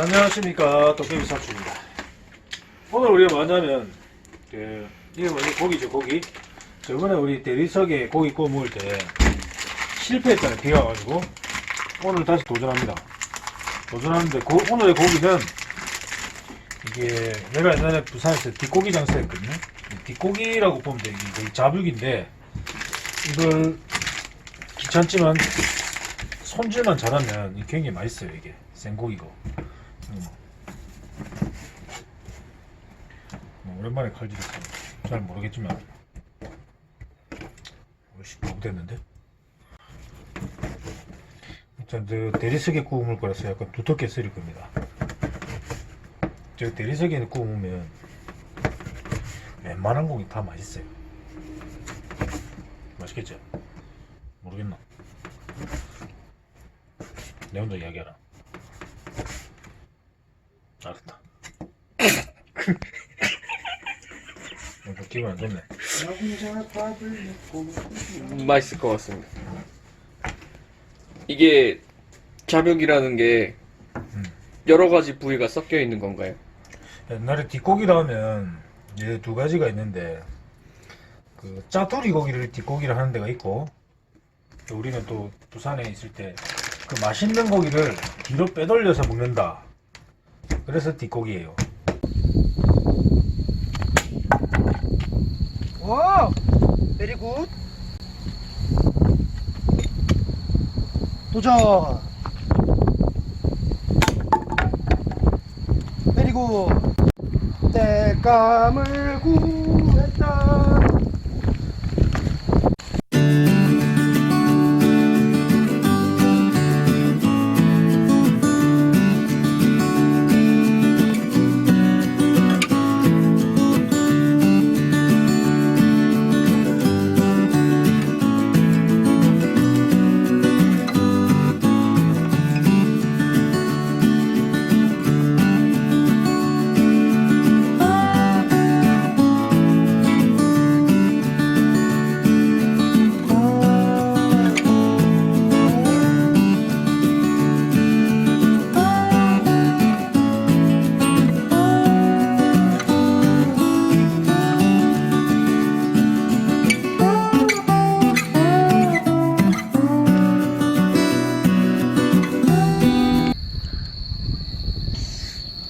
안녕하십니까. 도깨비 사주입니다. 오늘 우리가 뭐하냐면 그 이게 뭐지 고기죠 고기. 저번에 우리 대리석에 고기 구워 먹을 때 실패했잖아요 비가 와가지고. 오늘 다시 도전합니다. 도전하는데 고- 오늘의 고기는 이게 내가 옛날에 부산에서 뒷고기 장사했거든요. 뒷고기라고 보면 돼. 이게 거의 자불기인데 이걸 귀찮지만 손질만 잘하면 굉장히 맛있어요 이게. 생고기고 음. 뭐 오랜만에 칼질했어 잘 모르겠지만 오씨 너무 됐는데 자, 저 대리석에 구워 먹을 거라서 약간 두텁게 썰릴 겁니다 저 대리석에 먹으면 웬만한 고기 다 맛있어요 맛있겠죠? 모르겠나? 내 혼자 이야기하라. 알았다. 어, 기분 안 좋네. 맛있을 것 같습니다. 이게 자벽이라는 게 음. 여러 가지 부위가 섞여 있는 건가요? 옛날에 뒷고기라 하면 이제 두 가지가 있는데 그 짜투리 고기를 뒷고기를 하는 데가 있고 또 우리는 또 부산에 있을 때 그 맛있는 고기를 뒤로 빼돌려서 먹는다. 그래서 뒷고기예요. 와, 베리 굿. 도전. 베리 굿. 때감을 구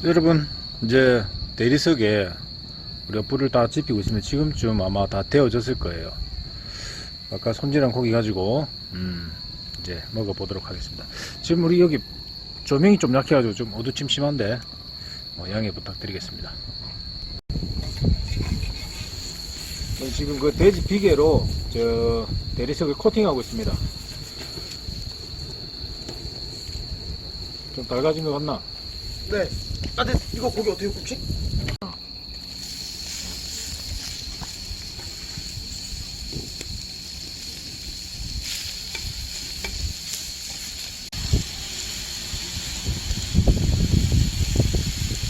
여러분 이제 대리석에 우리가 불을 다 지피고 있으면 지금쯤 아마 다 데워졌을 거예요. 아까 손질한 고기 가지고 음, 이제 먹어보도록 하겠습니다. 지금 우리 여기 조명이 좀 약해 가지고 좀 어두침침한데 뭐 양해 부탁드리겠습니다. 네, 지금 그 돼지 비계로 저 대리석을 코팅하고 있습니다. 좀 달가진 것 같나? 네. 아, 근데 이거 고기 어떻게 굽지?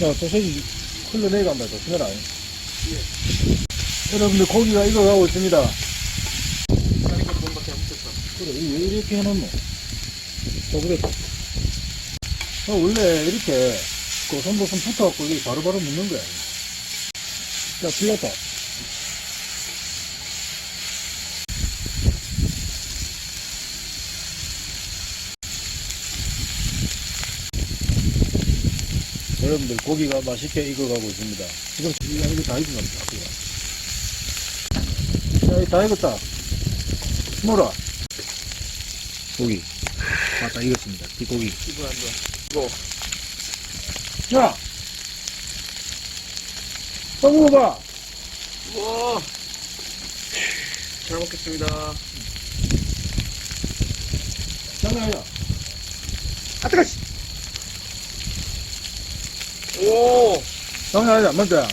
야, 소세지 흘러내려간다. 조심해라. 여러분들 고기가 익어가고 있습니다. 그래, 이거 왜 이렇게 해놨노? 자, 그래. 어, 원래 이렇게 고선고선 붙어갖고 이게 바로바로 먹는 거야. 야, 틀렸다. 여러분들 고기가 맛있게 익어가고 있습니다. 지금 이 양이 다 익은 겁니다. 야, 이거 다 익었다. 뭐라? 고기. 맞다, 익었습니다. 뒷고기. 기분 안 좋아. 이거 자! 또 먹어봐! 우와 잘 먹겠습니다. 장난 아니야. 아, 뜨거. 씨. 오 장난 아니야, 맞다.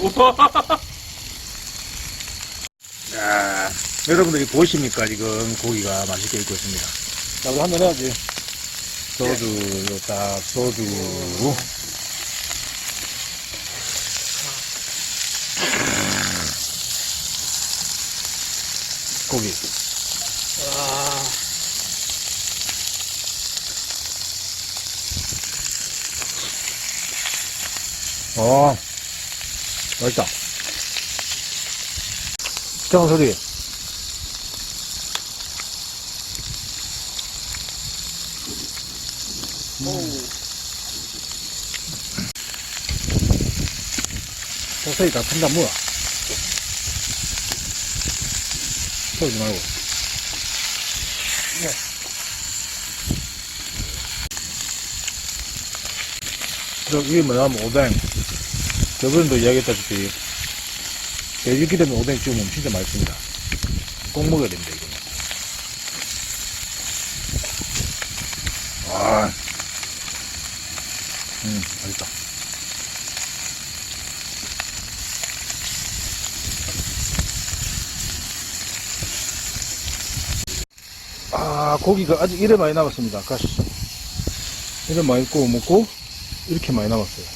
우와 야, 여러분들이 보십니까 지금 고기가 맛있게 익고 있습니다. 나도 한잔 해야지. 소주로 딱 소주. 고기. 와. 아, 맛있다. 이상한 소리. 소세지 다 탄다 뭐야? 털지 말고. 그럼 이게 뭐냐면 오뎅. 저번에도 이야기했다시피 돼지기 때문에 오뎅 찍으면 진짜 맛있습니다. 꼭 먹어야 됩니다 이거는. 아, 음 맛있다. 아 고기가 아직 이래 많이 남았습니다. 가시죠. 이래 많이 구워 먹고 이렇게 많이 남았어요.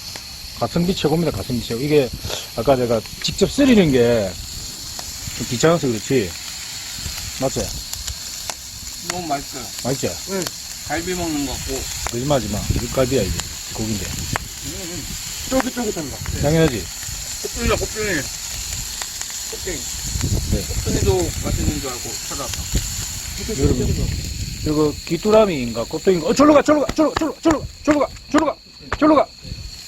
가성비 최고입니다. 가성비 최고. 이게 아까 제가 직접 썰이는 게 좀 귀찮아서 그렇지. 맞지? 너무 맛있어요. 맛있지? 갈비 먹는 거 같고. 거짓말하지 마. 육갈비야 이게 고기인데. 음, 쫄깃쫄깃합니다. 네. 당연하지. 콧등이다, 콧등이. 콧등. 네. 콧등이도 맛있는 줄 알고 찾아왔다. 그리고 귀뚜라미인가 곱등인가 어 절로 가 절로 가 절로 절로 절로 절로 가 절로 가 절로 가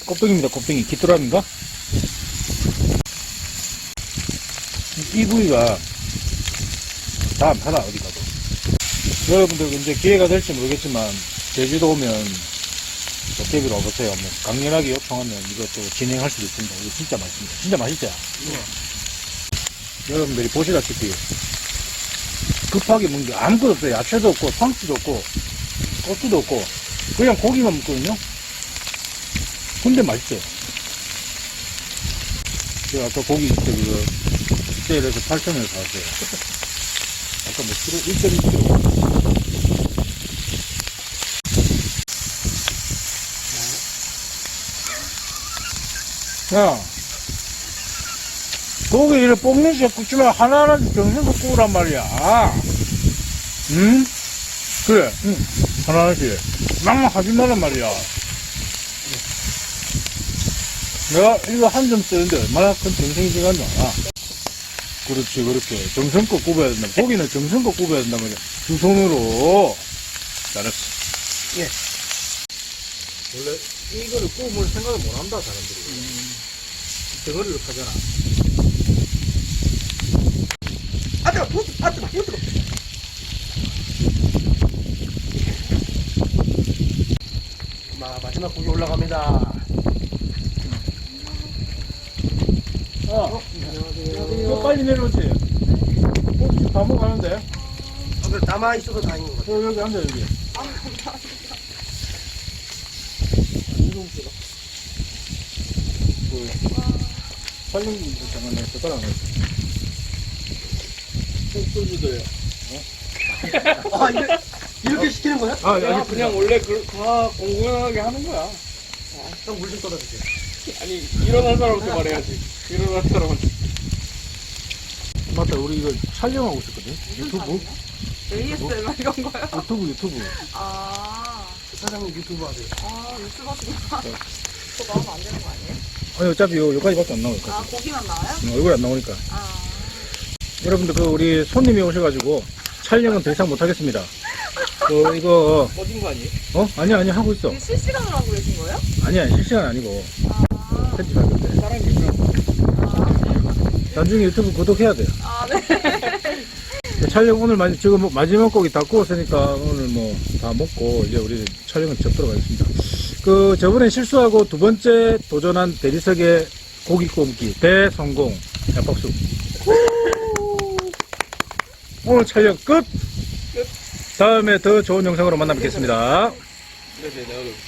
곱등입니다 곱등이 귀뚜라미인가 이 부위가 다안 파나 어디 가도 여러분들 이제 기회가 될지 모르겠지만 제주도 오면 도깨비로 와보세요. 뭐 강렬하게 요청하면 이것도 진행할 수도 있습니다. 이거 진짜 맛있습니다. 진짜 맛있죠? 여러분들이 보시다시피 급하게 먹는 게 아무것도 없어요. 야채도 없고, 상추도 없고, 고추도 없고, 그냥 고기만 먹거든요? 근데 맛있어요. 제가 아까 고기 그때 그, 세일해서 8,000원에 사왔어요. 아까 몇 킬로? 1.1kg. 야, 고기를 볶는 시 굽지만 하나하나 정성껏 구우란 말이야. 응? 그래, 응. 하나하나씩. 막막 하지 말란 말이야. 내가 이거 한 점 쓰는데 얼마나 큰 정성이 들어갔나. 그렇지, 그렇게. 정성껏 굽어야 된다. 고기는 정성껏 굽어야 된단 말이야. 두 손으로. 잘했어. 예. 원래 이거를 구우면 생각을 못 한다, 사람들이. 덩어리로 파잖아. 아, 뜨거! 못, 아, 뜨거! 못 뜨거! 마, 마지막 고기 올라갑니다. 어, 이거 빨리 내려오지. 혹시 다 먹어가는데? 아, 그래, 남아있어서 다행인 것 같아요. 여기, 여기 앉아, 여기. 그, 살림 잠깐만, 내 가 젓가락 안 했어. 소주도요. 아, 이게, 이렇게 시키는 거야? 아, 야, 그냥 원래 그, 다 공공연하게 하는 거야. 형 물 좀 떠다 주세요. 아니, 일어난 사람한테 말해야지. 일어난 사람한테. 맞다, 우리 이거 촬영하고 있었거든? 유튜브? ASMR 이런 거요? 유튜브, 유튜브. 아, 사장님 유튜브 하세요. 아, 유튜버시구나. 저 나오면 안 되는 거 아니에요? 아니, 어차피 요, 여기까지밖에 안 나올 거야. 아, 고기만 나와요? 응, 얼굴 안 나오니까. 아, 여러분들, 그, 우리 손님이 오셔가지고, 촬영은 더 이상 못하겠습니다. 그, 이거, 꺼진 거 아니에요? 어? 아니야, 아니야, 하고 있어. 이게 실시간으로 하고 계신 거예요? 아니야, 실시간 아니고, 아, 편집할 건데. 사람이 있어. 나중에 유튜브 구독해야 돼요. 아, 네. 그 촬영 오늘 마, 지금 뭐 마지막 고기 다 구웠으니까 오늘 뭐 다 먹고 이제 우리 촬영은 접도록 하겠습니다. 그 저번에 실수하고 두 번째 도전한 대리석의 고기 구워먹기 대성공. 야, 박수. 오늘 촬영 끝. 다음에 더 좋은 영상으로 만나 뵙겠습니다. 네네, 나도.